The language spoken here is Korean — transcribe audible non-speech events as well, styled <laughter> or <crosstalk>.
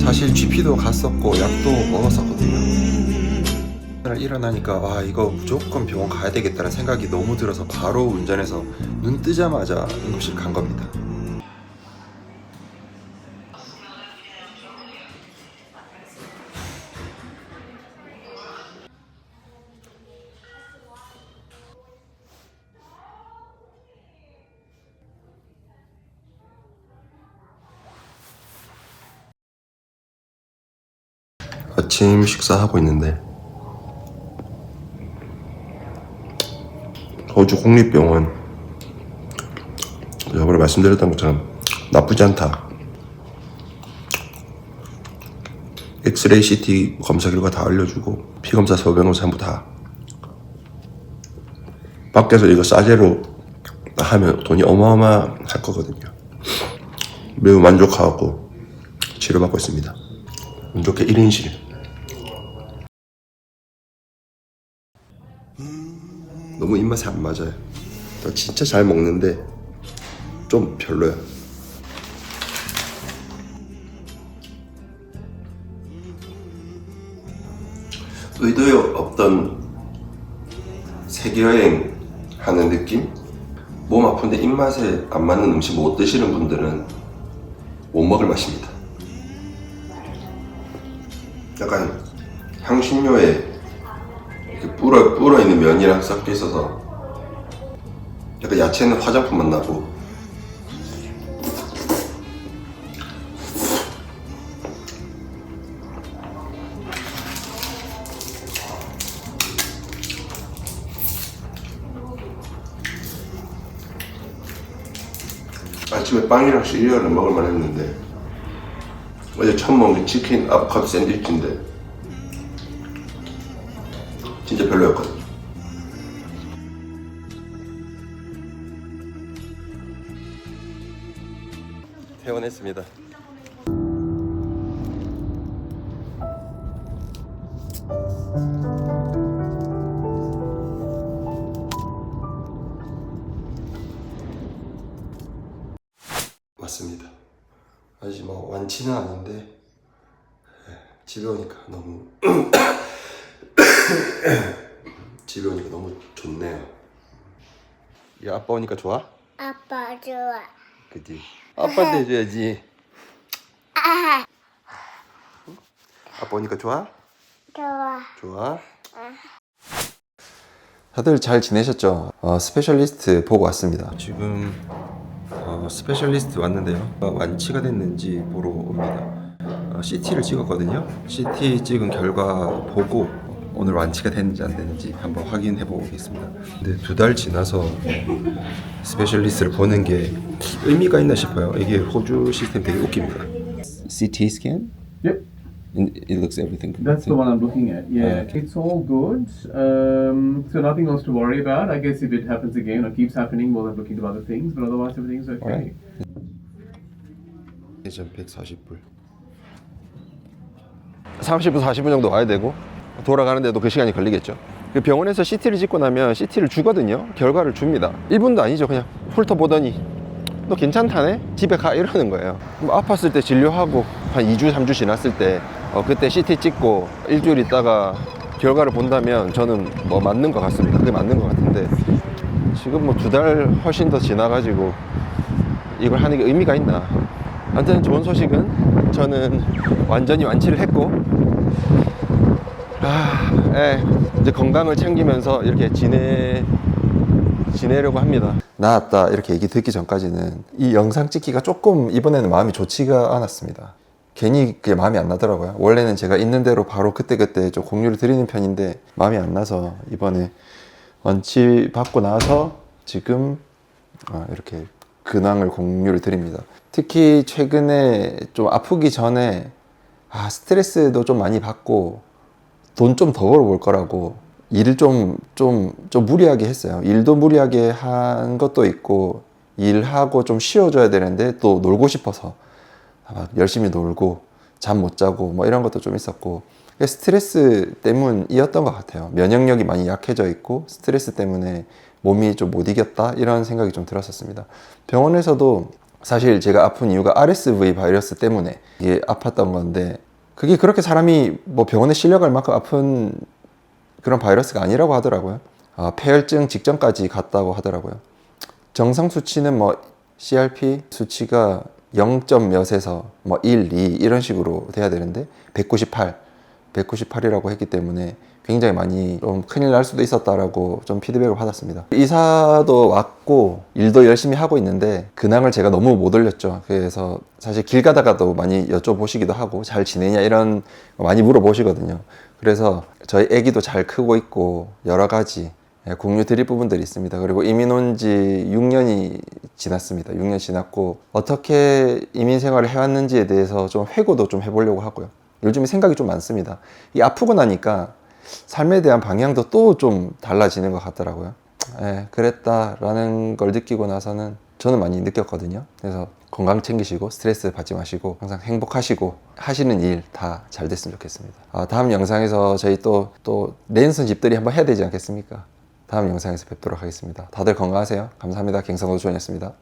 사실 GP도 갔었고 약도 먹었었거든요. 일어나니까 와 이거 무조건 병원 가야 되겠다는 생각이 너무 들어서 바로 운전해서 눈 뜨자마자 응급실 간 겁니다. 아침 식사하고 있는데. 호주 국립병원. 저번에 말씀드렸던 것처럼 나쁘지 않다. 엑스레이 CT 검사 결과 다 알려주고 피검사 소변검사 전부 다. 밖에서 이거 싸제로 하면 돈이 어마어마할 거거든요. 매우 만족하고 치료받고 있습니다. 운 좋게 1인실 너무 입맛에 안 맞아요. 나 진짜 잘 먹는데 좀 별로야. 의도에 없던 세계 여행 하는 느낌? 몸 아픈데 입맛에 안 맞는 음식 못 드시는 분들은 못 먹을 맛입니다. 약간 이렇게 불어 불어 있는 면이랑 섞여 있어서 약간 야채는 화장품 맛 나고. 아침에 빵이랑 시리얼을 먹을 만 했는데 어제 처음 먹은 게 치킨 아보카도 샌드위치인데 진짜 별로였거든. 퇴원했습니다. 왔습니다. 아직 뭐 완치는 아닌데 예, 집에 오니까 너무 <clears throat> 집에 오니까 너무 좋네요. 야 아빠 오니까 좋아? 아빠 좋아. 그지? 아빠한테 해줘야지. 아, <laughs> 아빠 오니까 좋아? 좋아. 좋아. 다들 잘 지내셨죠? 어, 스페셜리스트 보고 왔습니다. 지금 어, 스페셜리스트 왔는데요. 어, 완치가 됐는지 보러 옵니다. 어, CT를 찍었거든요. CT 찍은 결과 보고 오늘 완치가 됐는지 안 됐는지 한번 확인해 보겠습니다. 근데 두 달 지나서 스페셜리스트를 보는 게 의미가 있나 싶어요. 이게 호주 시스템 되게 웃깁니다. CT scan? Yep, It looks everything. that's the one I'm looking at. Yeah, Okay. it's all good. Um, so nothing else to worry about. I guess if it happens again or keeps happening, we'll have to look into other things. But otherwise, everything's okay. Alright. 예전 140불 30분 40분 정도 와야 되고 돌아가는데도 그 시간이 걸리겠죠. 그 병원에서 CT를 찍고 나면 CT를 주거든요. 결과를 줍니다. 1분도 아니죠. 그냥 훑어 보더니 너 괜찮다네? 집에 가? 이러는 거예요. 뭐 아팠을 때 진료하고 한 2주 3주 지났을 때 어, 그때 CT 찍고 일주일 있다가 결과를 본다면 저는 뭐 맞는 것 같습니다. 그게 맞는 것 같은데 지금 뭐 두 달 훨씬 더 지나가지고 이걸 하는 게 의미가 있나? 아무튼 좋은 소식은 저는 완전히 완치를 했고 아, 예, 이제 건강을 챙기면서 이렇게 지내 지내려고 합니다. 나았다 이렇게 얘기 듣기 전까지는 이 영상 찍기가 조금 이번에는 마음이 좋지가 않았습니다. 괜히 그게 마음이 안 나더라고요. 원래는 제가 있는 대로 바로 그때그때 좀 공유를 드리는 편인데 마음이 안 나서 이번에 원치 받고 나서 지금 아, 이렇게 근황을 공유를 드립니다. 특히 최근에 좀 아프기 전에 아, 스트레스도 좀 많이 받고 돈 좀 더 벌어볼 거라고 일을 좀, 좀, 좀 무리하게 했어요. 일도 무리하게 한 것도 있고 일하고 좀 쉬어줘야 되는데 또 놀고 싶어서 막 열심히 놀고 잠 못 자고 뭐 이런 것도 좀 있었고 스트레스 때문이었던 것 같아요. 면역력이 많이 약해져 있고 스트레스 때문에 몸이 좀 못 이겼다 이런 생각이 좀 들었었습니다. 병원에서도 사실 제가 아픈 이유가 RSV 바이러스 때문에 이게 아팠던 건데 그게 그렇게 사람이 뭐 병원에 실려갈 만큼 아픈 그런 바이러스가 아니라고 하더라고요. 아, 폐혈증 직전까지 갔다고 하더라고요. 정상 수치는 뭐 CRP 수치가 0. 몇에서 뭐 1, 2 이런 식으로 돼야 되는데 198, 198이라고 했기 때문에 굉장히 많이 좀 큰일 날 수도 있었다라고 좀 피드백을 받았습니다. 이사도 왔고 일도 열심히 하고 있는데 근황을 제가 너무 못 올렸죠. 그래서 사실 길 가다가도 많이 여쭤보시기도 하고 잘 지내냐 이런 거 많이 물어보시거든요. 그래서 저희 아기도 잘 크고 있고 여러 가지 예, 공유 드릴 부분들이 있습니다. 그리고 이민 온 지 6년이 지났습니다. 6년 지났고 어떻게 이민 생활을 해왔는지에 대해서 좀 회고도 좀 해보려고 하고요. 요즘에 생각이 좀 많습니다. 이 아프고 나니까 삶에 대한 방향도 또 좀 달라지는 것 같더라고요. 예, 그랬다라는 걸 느끼고 나서는 저는 많이 느꼈거든요. 그래서 건강 챙기시고 스트레스 받지 마시고 항상 행복하시고 하시는 일 다 잘 됐으면 좋겠습니다. 아, 다음 영상에서 저희 또, 또 랜선 집들이 한번 해야 되지 않겠습니까? 다음 영상에서 뵙도록 하겠습니다. 다들 건강하세요. 감사합니다. 갱성호주원이었습니다.